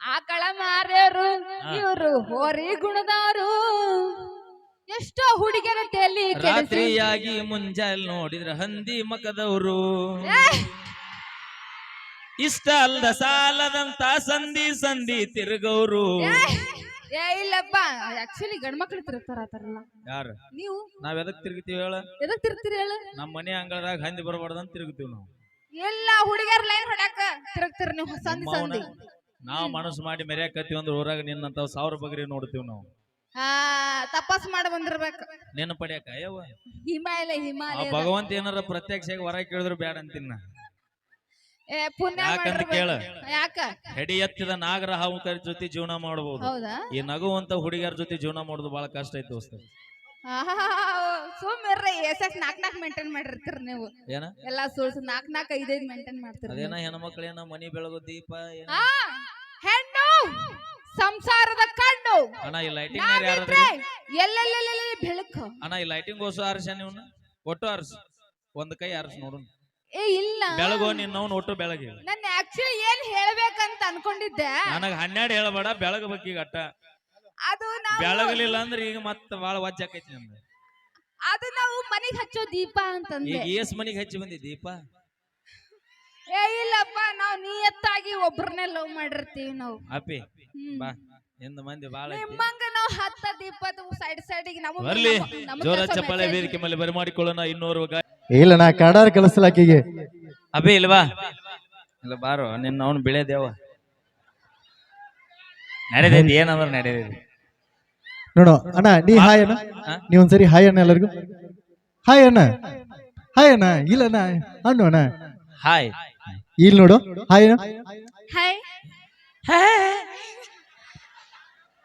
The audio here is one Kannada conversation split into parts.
ಆಕಳ ಮಾರ್ಯರು ಇವರು ಹೋರಿ ಗುಣದಾರು ಎಷ್ಟೋ ಹುಡುಗಿಯರ ತಲೆ ಕೆಡಿಸಿ. ರಾತ್ರಿಯಾಗಿ ಮುಂಜಾನೆ ನೋಡಿದ್ರ ಹಂದಿ ಮಕದವರು. ಇಷ್ಟ ಅಲ್ದ ಸಾಲದಂತ ಸಂಧಿ ಸಂಧಿ ತಿರುಗವ್ರು. ಏ! ಇಲ್ಲಪ್ಪ ಆಕ್ಚುಲಿ ಗಂಡ್ಮಕ್ಳು ತಿರುಗ್ತಾರ ಆತರಲ್ಲ ಯಾರು? ನೀವು? ನಾವ್ ಎದಕ್ ತಿರುಗ್ತೀವಿ ಹೇಳ? ಎದಕ್ ತಿರುಗ್ತೀರಿ ಹೇಳು? ನಮ್ಮ ಮನೆ ಅಂಗಳದಾಗ ಹಂದಿ ಬರಬಾರ್ದಂತ ತಿರುಗ್ತೀವಿ ನಾವು. ಎಲ್ಲ ಹುಡುಗಿಯರ್ ಲೈನ್ ಹೊಡ್ಯಾಕ ತಿರುಗ್ತೀರಿ ನೀವು ಸಂಧಿ ಸಂಧಿ ನಾವ್ ಮನಸ್ಸು ಮಾಡಿ ಮೆರ್ಯಾಕತ್ತೀವಿ ಅಂದ್ರೆ ಊರಾಗ ನಿನ್ನಂತ ಸಾವಿರ ಬಗ್ರಿ ನೋಡ್ತೀವಿ ನಾವು. ಆ ತಪಾಸ್ ಮಾಡಿ ಬಂದಿರ್ಬೇಕು. ನಿನ್ನ ಪಡ್ಯಾಕ? ಅಯ್ಯವ್ವ. ಹಿಮಾಲಯ ಆ ಹಿಮಾಲಯ ಭಗವಂತ ಏನಾರ ಪ್ರತ್ಯಕ್ಷವಾಗಿ ಹೊರ ಕೇಳಿದ್ರು ಬೇಡ ಅಂತೀನಿ ಏ ಪುಣ್ಯ ಯಾಕಂತ. ಕೇಳ. ಯಾಕ? ಹೆಡಿ ಎತ್ತಿದ ನಾಗರ ಹಾವುಕರ ಜೊತೆ ಜೀವನ ಮಾಡಬಹುದು ಹೌದಾ? ಈ ನಗುವಂತ ಹುಡುಗಿಯರ ಜೊತೆ ಜೀವನ ಮಾಡೋದು ಬಹಳ ಕಷ್ಟ ಐತಿ ದೋಸ್ತ. ಸುಮ್ಮಿರ್ರಿ ಎಸ್ ನಾಕ್ ನಾಕ್ ಮೇಂಟೈನ್ ಮಾಡಿರ್ತೀರಿ ನೀವು. ಏನ? ಎಲ್ಲಾ ಸುಳ್ಸು ನಾಕ್ ನಾಕ್ ಐದೈದ್ ಮೇಂಟೈನ್ ಮಾಡ್ತೀರಿ ಅದೇನ ಹೆಣ್ಮಕ್ಳೇನ ಮನಿ ಬೆಳಗು ದೀಪ ಏನ? ಸಂಸಾರದ ಕಣ್ಣು. ಅಣ್ಣ ಈ ಲೈಟಿಂಗ್ ನಾವಿದ್ರೆ ಎಲ್ಲೆಲ್ಲೆಲ್ಲೆಲ್ಲಿ ಬೆಳಕು. ಅಣ್ಣ ಈ ಲೈಟಿಂಗ್ ಓಸು ಆರ್ಸ ನೀವು ಒಟ್ಟು ಆರ್ಸ್. ಒಂದ್ ಕೈ ಆರ್ಸ್ ನೋಡೋಣ. ಏ ಇಲ್ಲ. ಬೆಳಗೋ ನಿನ್ನವನ್ ಒಟ್ಟು ಬೆಳಗ್ಗೆ ನನ್ ಆಕ್ಚುಲಿ ಏನ್ ಹೇಳ್ಬೇಕಂತ ಅನ್ಕೊಂಡಿದ್ದೆ. ನನಗ ಹನ್ನೆರಡು ಹೇಳಬೇಡ ಬೆಳಗಬೇಕು ಈಗ ಅಟ್ಟ. ಅದು ನಾವು ಬೆಳಗಲಿಲ್ಲ ಅಂದ್ರೆ ಈಗ ಮತ್ತೆ ಬಾಳ ವಜ್ಜ ಆಕೈತಿ ನಮ್ದು. ಅದು ನಾವು ಮನೆಗೆ ಹಚ್ಚೋ ದೀಪ ಅಂತಂದ್ರೆ ಈಗ ಏಸ್ ಮನಿಗೆ ಹಚ್ಚಿ ಬಂದಿ ದೀಪ? ಏ ಇಲ್ಲಪ್ಪ ನಿಯತ್ತಾಗಿ ಒಬ್ರನ್ನೇ ಲವ್ ಮಾಡಿರ್ತೀವಿ ನಾವು. ಅಪ್ಪಿ ಹ್ಮ್. ಬಾ. ಎಂದ ಮಂದಿ ಬಾಳ ನಿಮ್ಮಂಗ ನಾವು ಹತ್ತ ದೀಪದ ಸೈಡ್ ಸೈಡಿಗೆ ನಮ್ಮ ಬರ್ಲಿ ಜೋರ ಚಪ್ಪಾಳೆ. ವೇದಿಕೆ ಮೇಲೆ ಬರಮಾಡಿಕೊಳ್ಳೋಣ ಇನ್ನೂರು ಗಾಯ ಇಲ್ಲ ನಾ ಕನ್ನಡ ಕಲಿಸ್ಲಾಕಿಗೆ ಅಭಿ ಇಲ್ವಾ ಇಲ್ಲ ಬಾರೋ ನಿನ್ನ ಅವನು ಬಿಳೆ ದೇವ ನಡೆದೈತಿ ಏನಂದ್ರ ನಡೆದೈತಿ ನೋಡು ಅಣ್ಣ ನೀ ಹಾಯ್ ಅಣ್ಣ? ನೀ ಒಂದ್ಸರಿ ಹಾಯ್ ಅಣ್ಣ ಎಲ್ಲರಿಗೂ. ಹಾಯ್ ಅಣ್ಣ. ಹಾಯ್ ಅಣ್ಣ. ಇಲ್ಲ ಅಣ್ಣ ಅಣ್ಣು ಅಣ್ಣ. ಹಾಯ್. ಇಲ್ಲಿ ನೋಡು. ಹಾಯ್ ಹಾಯ್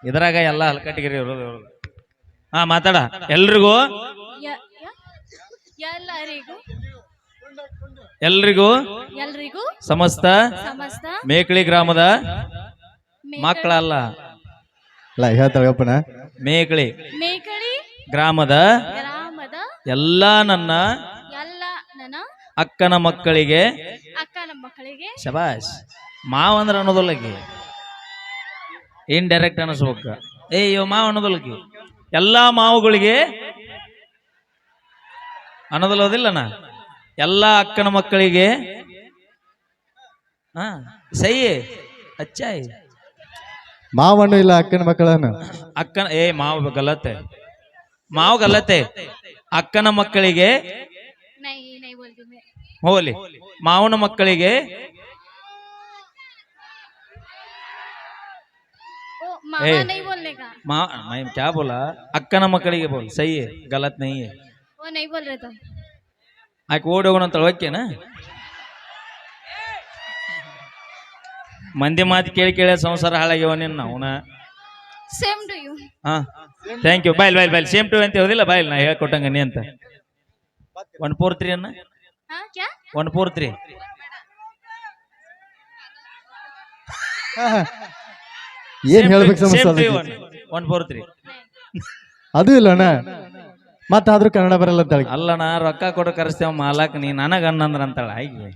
ಇದ್ರಾಗ ಎಲ್ಲ ಹಲ್ಕಟ್ಟಿಗಿರಿ ಇರೋದು ಇರೋದು. ಹಾ ಮಾತಾಡ. ಎಲ್ರಿಗೂ? ಎಲ್ಲರಿಗೂ? ಎಲ್ರಿಗೂ? ಎಲ್ರಿಗೂ? ಸಮಸ್ತ? ಸಮಸ್ತ? ಮೇಕಳಿ ಗ್ರಾಮದ? ಮಕ್ಕಳಲ್ಲ? ಇಲ್ಲ ಹೇಳ್ತಾಳಪ್ಪನ ಮೇಕಳಿ. ಮೇಕಳಿ. ಗ್ರಾಮದ? ಗ್ರಾಮದ? ಎಲ್ಲ ನನ್ನ ಅಕ್ಕನ ಮಕ್ಕಳಿಗೆ ಅಕ್ಕನ ಮಕ್ಕಳಿಗೆ ಶಬಾಷ್. ಮಾವ ಅಂದ್ರೆ ಅನ್ನೋದಲ್ಲಕಿ ಡೈರೆಕ್ಟ್ ಅನಿಸ್ಬೇಕ ಏ ಇವ ಮಾವ ಅನ್ನೋದಲ್ಲಕಿ ಎಲ್ಲಾ ಮಾವುಗಳಿಗೆ ಅನ್ನೋದಲ್ಲೋದಿಲ್ಲನ ಎಲ್ಲಾ ಅಕ್ಕನ ಮಕ್ಕಳಿಗೆ ಹಾ ಸೈ ಅಚ್ಚಾಯ್. ಮಾವಣ್ಣು ಇಲ್ಲ ಅಕ್ಕನ ಮಕ್ಕಳನ್ನು? ಅಕ್ಕನ ಏ ಮಾವ ಗಲತೆ ಮಾವ ಗಲತೆ ಅಕ್ಕನ ಮಕ್ಕಳಿಗೆ ಹೋಲಿ ಮಾವನ ಮಕ್ಕಳಿಗೆ ओ मामा ए। नहीं बोलने का ಮಾ मैं क्या बोला ಅಕ್ಕನ ಮಕ್ಕಳಿಗೆ ಬೋಲ್ ಸೈ ಗಲತ್ ನೈ वो नहीं बोल रहे तो ಆಕೆ ಓಡಿ ಹೋಗೋಣ ಅಂತ ಓಕೆನಾ ಮಂದಿ ಮಾತು ಕೇಳಿ ಕೇಳಿ ಸಂಸಾರ ಹಾಳಾಗ್ಯವ ನಿನ್ನ ಅವನ सेम टू यू ಹಾ thank you boil boil boil same to ಅಂತ ಹೇಳೋದಿಲ್ಲ ಬಾಯ್ಲ್ ನಾ ಹೇಳ್ಕೊಟ್ಟಂಗ ನೀ ಅಂತ ಒನ್ ಫೋರ್ ತ್ರೀ ಅನ್ನ हाँ क्या One four three. ಏನ್ ಹೇಳ್ಬೇಕು ಸಮಸ್ಯೆ? ಒನ್ ಫೋರ್ ತ್ರೀ ಅದು ಇಲ್ಲ ಮತ್ತ ಆದ್ರೂ ಕನ್ನಡ ಬರಲ್ಲ ಅಂತ ಹೇಳಿ. ಅಲ್ಲ ನಾ ರೊಕ್ಕ ಕೊಡು ಕರೆಸ್ತೇವ ಮಾಲಾಕ್ ನೀ ನನಗ ಅಣ್ಣಂದ್ರ ಅಂತಾಳ. ಹಾಗೆ.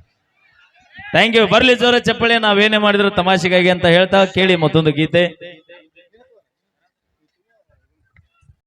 ಥ್ಯಾಂಕ್ ಯು ಬರ್ಲಿ ಜೋರ ಚಪ್ಪಳಿ ನಾವೇನೇ ಮಾಡಿದ್ರು ತಮಾಷೆಗಾಗಿ ಅಂತ ಹೇಳ್ತಾ ಕೇಳಿ ಮತ್ತೊಂದು ಗೀತೆ.